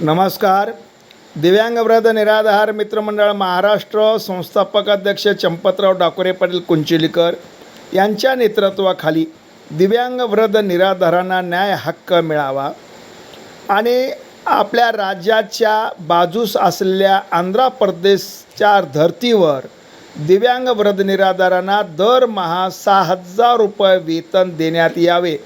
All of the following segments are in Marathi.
नमस्कार. दिव्यांग व्रत निराधार मित्रमंडळ महाराष्ट्र संस्थापक अध्यक्ष चंपतराव डाकोरे पाटील कुंचिलीकर यांच्या नेतृत्वाखाली दिव्यांग निराधारांना न्याय हक्क मिळावा आणि आपल्या राज्याच्या बाजूस असलेल्या आंध्र प्रदेशच्या धर्तीवर दिव्यांग व्रत निराधारांना दरमहा सहा हजार रुपये वेतन देण्यात यावे.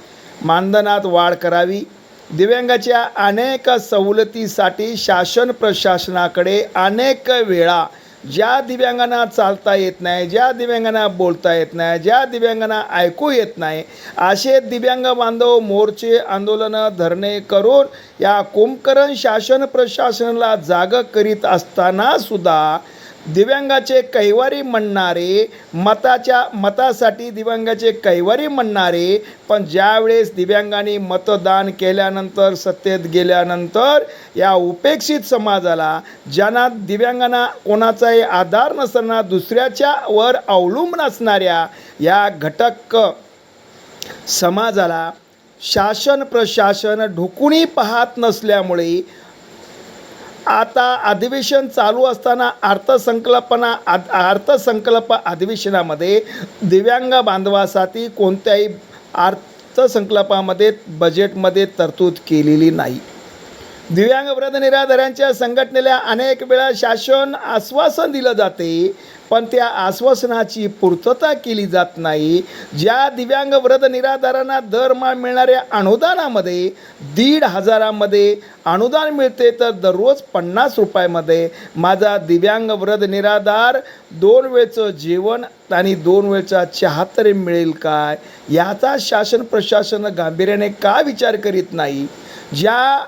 मानधनात वाढ करावी. दिव्यांगाच्या अनेक सवलतीसाठी शासन प्रशासनाकडे अनेक वेळा ज्या दिव्यांगांना चालता येत नाही ज्या दिव्यांगांना बोलता येत नाही ज्या दिव्यांगांना ऐकू येत नाही असे दिव्यांग बांधव मोर्चे आंदोलनं धरणे करून या कुंभकरण शासन प्रशासनाला जाग करीत असताना सुद्धा दिव्यांगाचे कैवारी म्हणणारे मताच्या मतासाठी दिव्यांगाचे कैवारी म्हणणारे पण ज्यावेळेस दिव्यांगांनी मतदान केल्यानंतर सत्तेत गेल्यानंतर या उपेक्षित समाजाला ज्यांना दिव्यांगांना कोणाचाही आधार नसताना दुसऱ्याच्या वर अवलंबून असणाऱ्या या घटक समाजाला शासन प्रशासन ढुकूनही पाहत नसल्यामुळे आता अधिवेशन चालू असताना अर्थसंकल्पना आद- अर्थसंकल्प अधिवेशनामध्ये दिव्यांग बांधवासाठी कोणत्याही अर्थसंकल्पामध्ये बजेटमध्ये तरतूद केलेली नाही. दिव्यांग वृद्ध निराधारांच्या संघटनेला अनेक वेळा शासन आश्वासन दिलं जाते. पण त्या आश्वासनाची पूर्तता केली जात नाही. ज्या दिव्यांग व्रत निराधारांना दरमहा मिळणाऱ्या अनुदानामध्ये दीड हजारामध्ये अनुदान मिळते तर दररोज पन्नास रुपयामध्ये. माझा दिव्यांग व्रत निराधार दोन वेळचं जेवण आणि दोन वेळचा चहा तरी मिळेल काय? याचा शासन प्रशासन गांभीर्याने का विचार करीत नाही? ज्या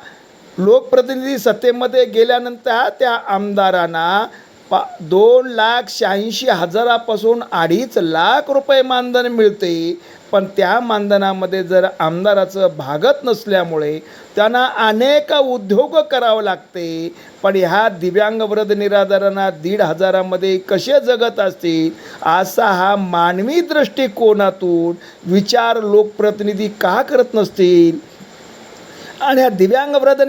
लोकप्रतिनिधी सत्तेमध्ये गेल्यानंतर त्या आमदारांना पा दोन लाख शहाऐंशी हजारापासून अडीच लाख रुपये मानधन मिळते. पण त्या मानधनामध्ये जर आमदाराचं भागत नसल्यामुळे त्यांना अनेक उद्योग करावं लागते. पण ह्या दिव्यांग वृद्ध निराधारांना दीड हजारामध्ये कसे जगत असतील असा हा मानवी दृष्टिकोनातून विचार लोकप्रतिनिधी का करत नसतील? आणि ह्या दिव्यांग वृद्ध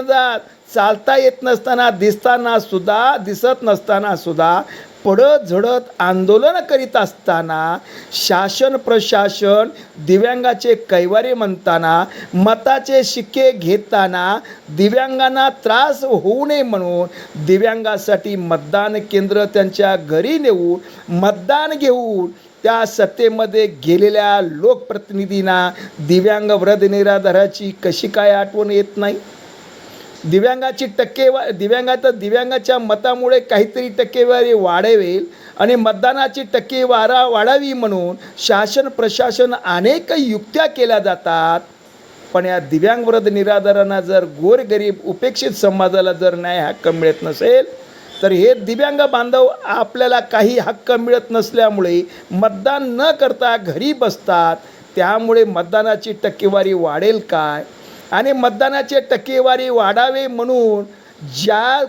जात चालता येत नसताना दिसताना सुद्धा दिसत नसताना सुद्धा पडत झडत आंदोलन करीत असताना शासन प्रशासन दिव्यांगाचे कैवारी म्हणताना मताचे शिक्के घेताना दिव्यांगांना त्रास होऊ नये म्हणून दिव्यांगासाठी मतदान केंद्र त्यांच्या घरी नेऊन मतदान घेऊन त्या सत्तेमध्ये गेलेल्या लोकप्रतिनिधींना दिव्यांग वृद्ध निराधाराची कशी काय आठवण येत नाही? दिव्यांगाची टक्केवा दिव्यांगाचं दिव्यांगाच्या मतामुळे काहीतरी टक्केवारी वाढवेल आणि मतदानाची टक्केवारा वाढावी म्हणून शासन प्रशासन अनेक युक्त्या केल्या जातात. पण या दिव्यांगवृद्ध निराधारांना जर गोरगरीब उपेक्षित समाजाला जर न्याय हक्क मिळत नसेल तर हे दिव्यांग बांधव आपल्याला काही हक्क मिळत नसल्यामुळे मतदान न करता घरी बसतात. त्यामुळे मतदानाची टक्केवारी वाढेल काय? आणि मतदानाचे टक्केवारी वाढावे म्हणून ज्या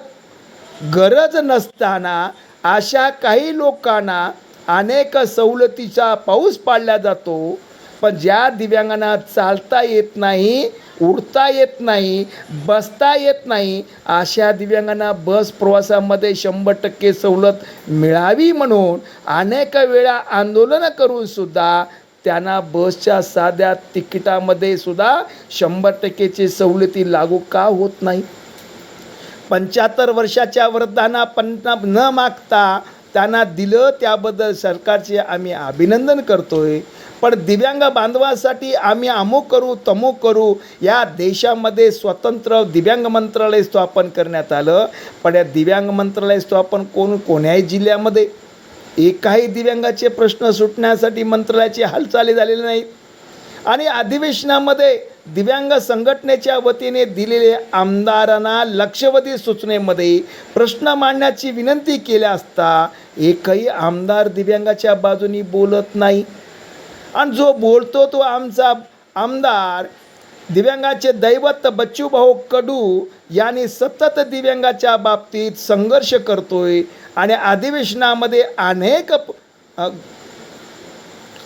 गरज नसताना अशा काही लोकांना अनेक सवलतीचा पाऊस पाडला जातो पण ज्या दिव्यांगांना चालता येत नाही उडता येत नाही बसता येत नाही अशा दिव्यांगांना बस प्रवासामध्ये शंभर टक्के सवलत मिळावी म्हणून अनेक वेळा आंदोलनं करूनसुद्धा त्यांना बसच्या साध्या तिकिटामध्ये सुद्धा शंभर टक्केची सवलती लागू का होत नाही? पंच्याहत्तर वर्षाच्या वृद्धांना पन्ना न मागता त्यांना दिलं त्याबद्दल सरकारचे आम्ही अभिनंदन करतोय. पण दिव्यांग बांधवासाठी आम्ही अमुक करू तमुक करू या देशामध्ये स्वतंत्र दिव्यांग मंत्रालय स्थापन करण्यात आलं. पण या दिव्यांग मंत्रालय स्थापन कोण? कोण्याही जिल्ह्यामध्ये. एकाही दिव्यांगाचे प्रश्न सुटण्यासाठी मंत्रालयाची हालचाली झालेली नाहीत. आणि अधिवेशनामध्ये दिव्यांग संघटनेच्या वतीने दिलेले आमदारांना लक्षवेधी सूचनेमध्ये प्रश्न मांडण्याची विनंती केल्या असता एकही आमदार दिव्यांगाच्या बाजूनी बोलत नाही. आणि जो बोलतो तो आमचा आमदार. दिव्यांगाचे दैवत बच्चूभाऊ कडू याने सतत दिव्यांगाच्या बाबतीत संघर्ष करतोय आणि अधिवेशनामध्ये अनेक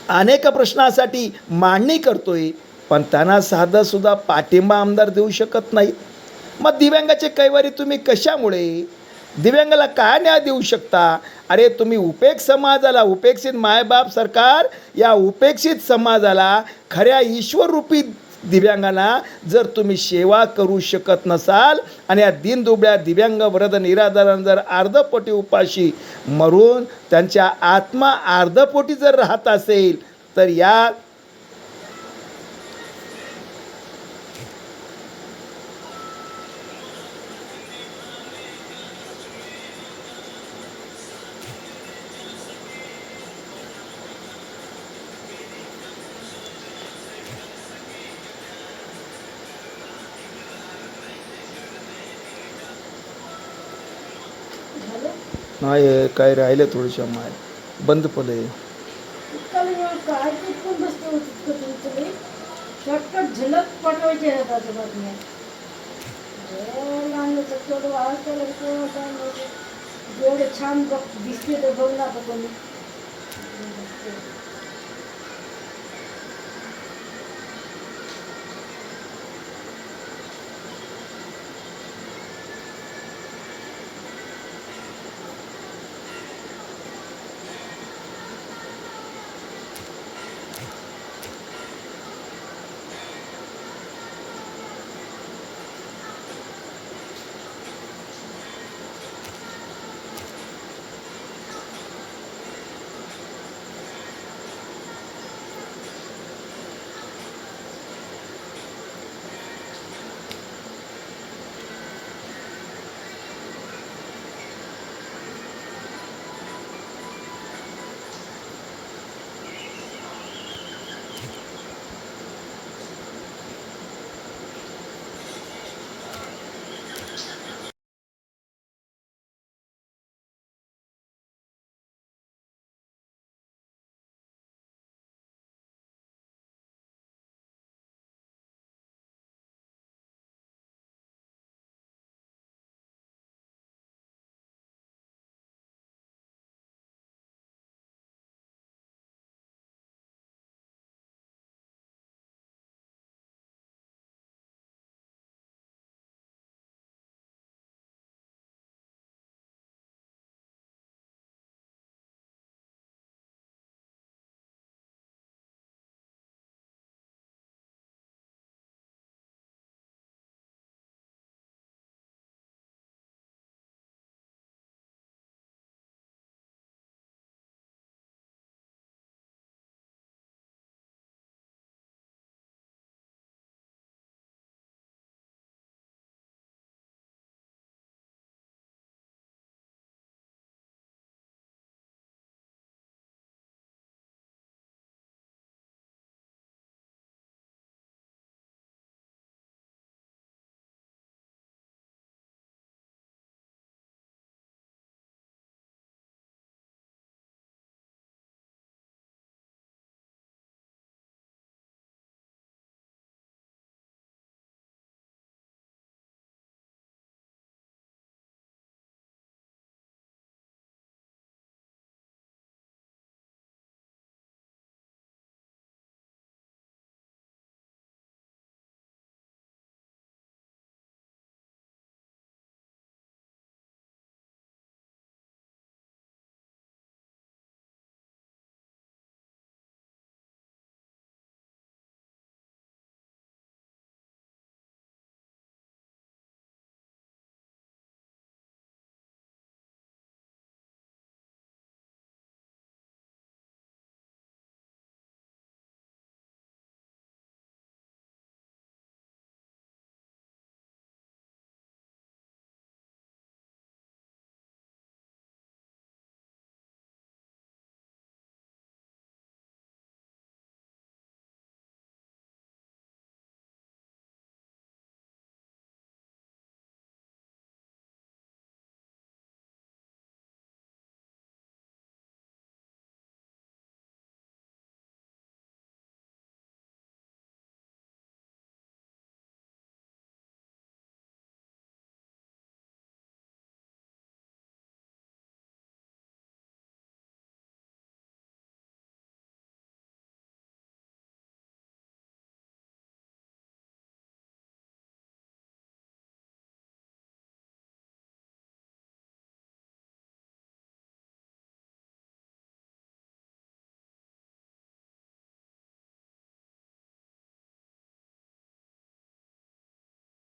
अनेक प्रश्नासाठी मांडणी करतोय पण त्यांना साधासुद्धा पाठिंबा आमदार देऊ शकत नाही. मग दिव्यांगाचे कैवारी तुम्ही कशामुळे? दिव्यांगाला काय न्याय देऊ शकता? अरे तुम्ही उपेक समाजाला उपेक्षित मायबाप सरकार या उपेक्षित समाजाला खऱ्या ईश्वररूपी दिव्यांगांना जर तुम्ही सेवा करू शकत नसाल आणि या दिनदुबळ्या दिव्यांग वरद निराधारांना जर अर्धपोटी उपाशी मरून त्यांच्या आत्मा अर्धपोटी जर राहत असेल तर या नाही नाही काय राहिले थोडीशा माय बंद पडले इतका शॉर्टकट झलक पाठवायची आहे आता बातम्या जेवढे छान बघ दिसते तर बघ ना आता कोणी.